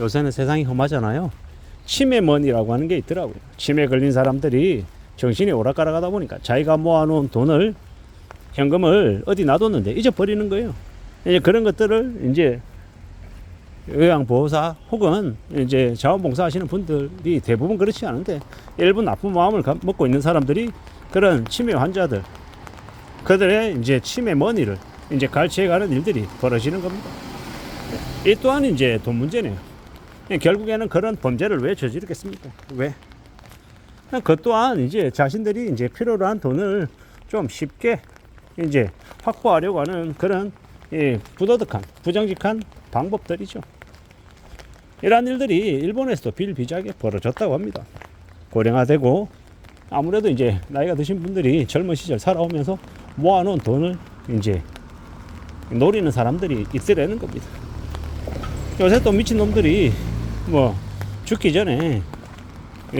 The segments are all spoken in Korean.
요새는 세상이 험하잖아요. 치매먼이라고 하는 게 있더라고요. 치매 걸린 사람들이 정신이 오락가락하다 보니까 자기가 모아놓은 돈을 현금을 어디 놔뒀는데 잊어버리는 거예요. 이제 그런 것들을 이제 요양보호사 혹은 이제 자원봉사 하시는 분들이 대부분 그렇지 않은데 일부 나쁜 마음을 가- 먹고 있는 사람들이 그런 치매 환자들 그들의 이제 치매 머니를 이제 갈취해 가는 일들이 벌어지는 겁니다. 이 또한 이제 돈 문제네요. 결국에는 그런 범죄를 왜 저지르겠습니까? 왜? 그 또한 이제 자신들이 이제 필요로 한 돈을 좀 쉽게 이제 확보하려고 하는 그런 예, 부도덕한, 부정직한 방법들이죠. 이러한 일들이 일본에서도 비일비재하게 벌어졌다고 합니다. 고령화되고 아무래도 이제 나이가 드신 분들이 젊은 시절 살아오면서 모아놓은 돈을 이제 노리는 사람들이 있으라는 겁니다. 요새 또 미친 놈들이 뭐 죽기 전에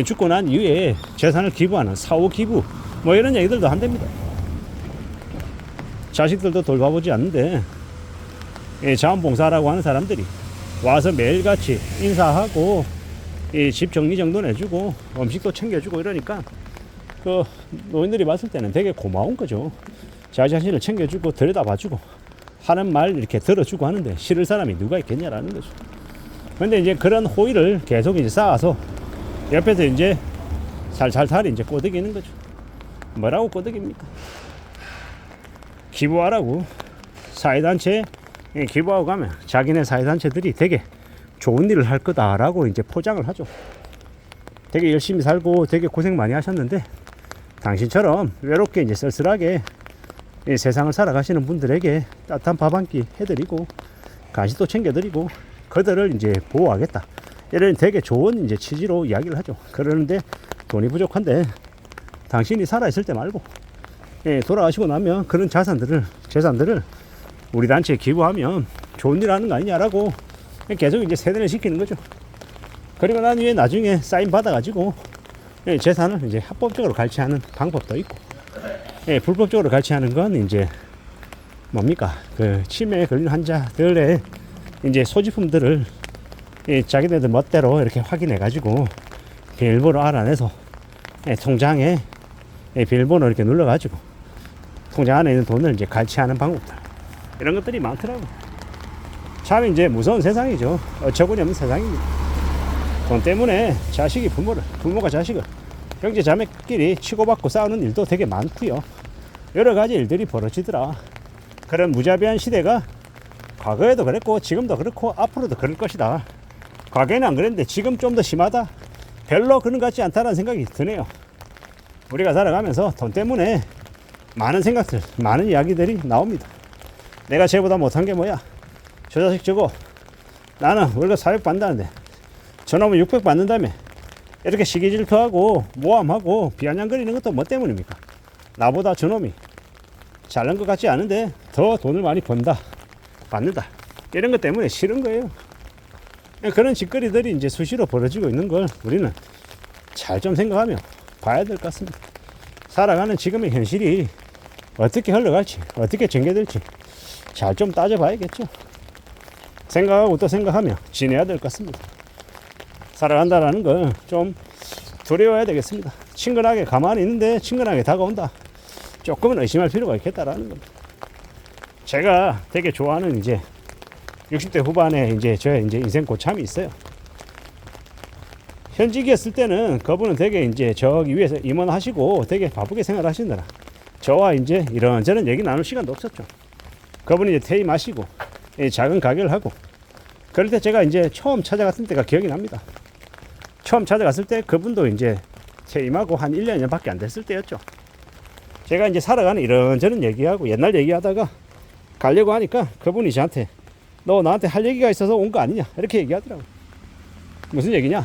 죽고 난 이후에 재산을 기부하는 사후 기부 뭐 이런 얘기들도 한답니다. 자식들도 돌봐보지 않는데 이 자원봉사라고 하는 사람들이 와서 매일같이 인사하고 이집 정리 정돈 해주고 음식도 챙겨주고 이러니까 그 노인들이 봤을 때는 되게 고마운 거죠. 자기 자신을 챙겨주고 들여다봐주고 하는 말 이렇게 들어주고 하는데 싫을 사람이 누가 있겠냐라는 거죠. 근데 이제 그런 호의를 계속 이제 쌓아서 옆에서 이제 살살살 이제 꼬드기는 거죠. 뭐라고 꼬드깁니까? 기부하라고 사회단체에 기부하고 가면 자기네 사회단체들이 되게 좋은 일을 할 거다라고 이제 포장을 하죠. 되게 열심히 살고 되게 고생 많이 하셨는데 당신처럼 외롭게 이제 쓸쓸하게 이 세상을 살아가시는 분들에게 따뜻한 밥 한 끼 해드리고 간식도 챙겨드리고 그들을 이제 보호하겠다. 이런 되게 좋은 이제 취지로 이야기를 하죠. 그러는데 돈이 부족한데 당신이 살아있을 때 말고 예, 돌아가시고 나면 그런 자산들을 재산들을 우리 단체에 기부하면 좋은 일 하는 거 아니냐라고 계속 이제 세뇌를 시키는 거죠. 그리고 난 후에 나중에 사인 받아가지고 예, 재산을 이제 합법적으로 갈취하는 방법도 있고 예, 불법적으로 갈취하는 건 이제 뭡니까 그 치매에 걸린 환자들의 이제 소지품들을 예, 자기네들 멋대로 이렇게 확인해 가지고 비밀번호 알아내서 예, 통장에 예, 비밀번호 이렇게 눌러 가지고 통장 안에 있는 돈을 이제 갈취하는 방법들 이런 것들이 많더라고. 참 이제 무서운 세상이죠. 어처구니 없는 세상입니다. 돈 때문에 자식이 부모를, 부모가 자식을 형제 자매끼리 치고받고 싸우는 일도 되게 많고요. 여러 가지 일들이 벌어지더라. 그런 무자비한 시대가 과거에도 그랬고 지금도 그렇고 앞으로도 그럴 것이다. 과거에는 안 그랬는데 지금 좀 더 심하다. 별로 그런 것 같지 않다는 생각이 드네요. 우리가 살아가면서 돈 때문에 많은 생각들, 많은 이야기들이 나옵니다. 내가 쟤보다 못한 게 뭐야? 저 자식 저거 나는 월급 400 받는다는데 저놈은 600 받는다며 이렇게 시기 질투하고 모함하고 비아냥거리는 것도 뭐 때문입니까? 나보다 저놈이 잘난 것 같지 않은데 더 돈을 많이 번다 받는다 이런 것 때문에 싫은 거예요. 그런 짓거리들이 이제 수시로 벌어지고 있는 걸 우리는 잘 좀 생각하며 봐야 될 것 같습니다. 살아가는 지금의 현실이 어떻게 흘러갈지, 어떻게 전개될지 잘 좀 따져봐야겠죠. 생각하고 또 생각하며 지내야 될 것 같습니다. 살아간다라는 걸좀 두려워야 되겠습니다. 친근하게 가만히 있는데 친근하게 다가온다. 조금은 의심할 필요가 있겠다라는 겁니다. 제가 되게 좋아하는 이제 60대 후반에 이제 저의 이제 인생 고참이 있어요. 현직이었을 때는 그분은 되게 이제 저기 위에서 임원하시고 되게 바쁘게 생활하시느라 저와 이제 이런저런 얘기 나눌 시간도 없었죠. 그분이 이제 퇴임하시고 이 작은 가게를 하고 그럴 때 제가 이제 처음 찾아갔을 때가 기억이 납니다. 처음 찾아갔을 때 그분도 이제 퇴임하고 한 1년 년밖에 안 됐을 때였죠. 제가 이제 살아가는 이런저런 얘기하고 옛날 얘기하다가 가려고 하니까 그분이 저한테 너 나한테 할 얘기가 있어서 온 거 아니냐 이렇게 얘기하더라고. 무슨 얘기냐?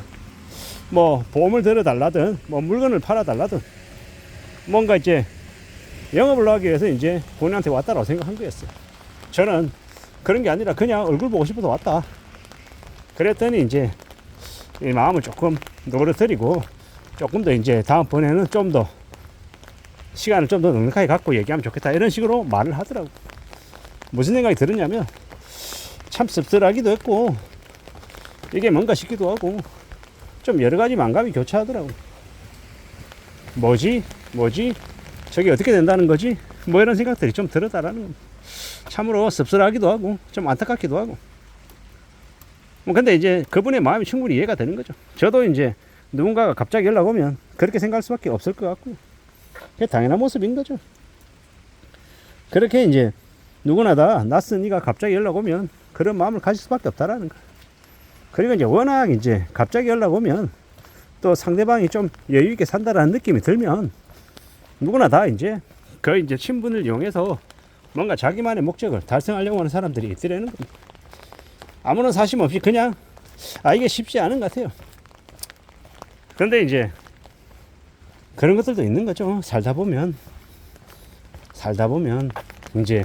뭐 보험을 들어달라든 뭐 물건을 팔아달라든 뭔가 이제 영업을 하기 위해서 이제 본인한테 왔다라고 생각한 거였어요. 저는 그런 게 아니라 그냥 얼굴 보고 싶어서 왔다. 그랬더니 이제 이 마음을 조금 노릇드리고 조금 더 이제 다음번에는 좀 더 시간을 좀 더 넉넉하게 갖고 얘기하면 좋겠다 이런 식으로 말을 하더라고. 무슨 생각이 들었냐면 참 씁쓸하기도 했고 이게 뭔가 싶기도 하고 좀 여러 가지 망감이 교차하더라고. 뭐지? 뭐지? 저게 어떻게 된다는 거지? 뭐 이런 생각들이 좀 들었다라는 겁니다. 참으로 씁쓸하기도 하고 좀 안타깝기도 하고. 뭐 근데 이제 그분의 마음이 충분히 이해가 되는 거죠. 저도 이제 누군가가 갑자기 연락 오면 그렇게 생각할 수밖에 없을 것 같고 그게 당연한 모습인 거죠. 그렇게 이제 누구나 다 낯선 이가 갑자기 연락 오면 그런 마음을 가질 수밖에 없다라는 거. 그리고 이제 워낙 이제 갑자기 연락 오면 또 상대방이 좀 여유 있게 산다라는 느낌이 들면 누구나 다 이제 그 이제 친분을 이용해서 뭔가 자기만의 목적을 달성하려고 하는 사람들이 있더라는 겁니다. 아무런 사심 없이 그냥 아 이게 쉽지 않은 것 같아요. 그런데 이제 그런 것들도 있는 거죠. 살다 보면 살다 보면 이제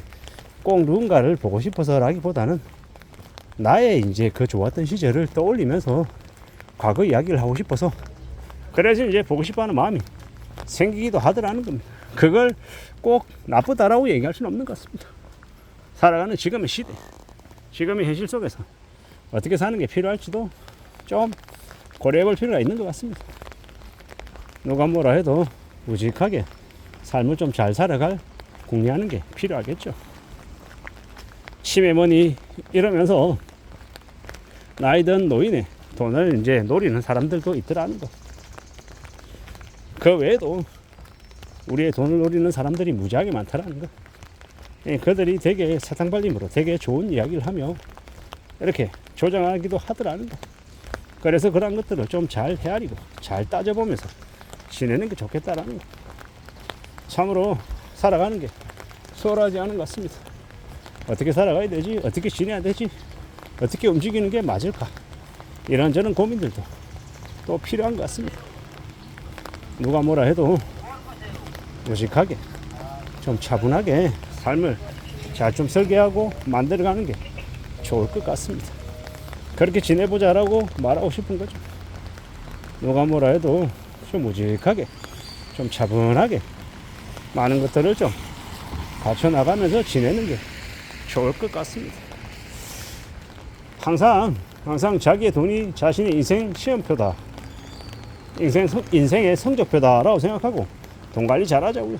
꼭 누군가를 보고 싶어서라기보다는 나의 이제 그 좋았던 시절을 떠올리면서 과거 이야기를 하고 싶어서 그래서 이제 보고 싶어하는 마음이 생기기도 하더라는 겁니다. 그걸 꼭 나쁘다라고 얘기할 수는 없는 것 같습니다. 살아가는 지금의 시대, 지금의 현실 속에서 어떻게 사는 게 필요할지도 좀 고려해 볼 필요가 있는 것 같습니다. 누가 뭐라 해도 우직하게 삶을 좀 잘 살아갈 궁리하는 게 필요하겠죠. 치매머니 이러면서 나이든 노인의 돈을 이제 노리는 사람들도 있더라는 거. 그 외에도 우리의 돈을 노리는 사람들이 무지하게 많다라는 거. 예, 그들이 되게 사탕발림으로 되게 좋은 이야기를 하며 이렇게 조장하기도 하더라는 거. 그래서 그런 것들을 좀 잘 헤아리고 잘 따져보면서 지내는 게 좋겠다라는 거. 참으로 살아가는 게 수월하지 않은 것 같습니다. 어떻게 살아가야 되지? 어떻게 지내야 되지? 어떻게 움직이는 게 맞을까? 이런저런 고민들도 또 필요한 것 같습니다. 누가 뭐라 해도 무식하게 좀 차분하게 삶을 잘 좀 설계하고 만들어가는 게 좋을 것 같습니다. 그렇게 지내보자라고 말하고 싶은 거죠. 누가 뭐라 해도 좀 무직하게 좀 차분하게 많은 것들을 좀 갖춰 나가면서 지내는 게 좋을 것 같습니다. 항상 항상 자기의 돈이 자신의 인생 시험표다. 인생 성- 인생의 성적표다라고 생각하고 돈 관리 잘하자고요.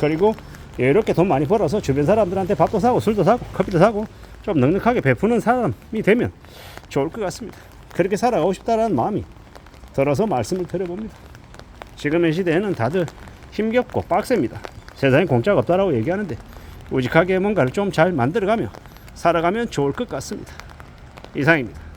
그리고 이렇게 돈 많이 벌어서 주변 사람들한테 밥도 사고 술도 사고 커피도 사고 좀 넉넉하게 베푸는 사람이 되면 좋을 것 같습니다. 그렇게 살아가고 싶다라는 마음이 들어서 말씀을 드려봅니다. 지금의 시대에는 다들 힘겹고 빡셉니다. 세상에 공짜가 없다라고 얘기하는데 우직하게 뭔가를 좀 잘 만들어가며 살아가면 좋을 것 같습니다. 이상입니다.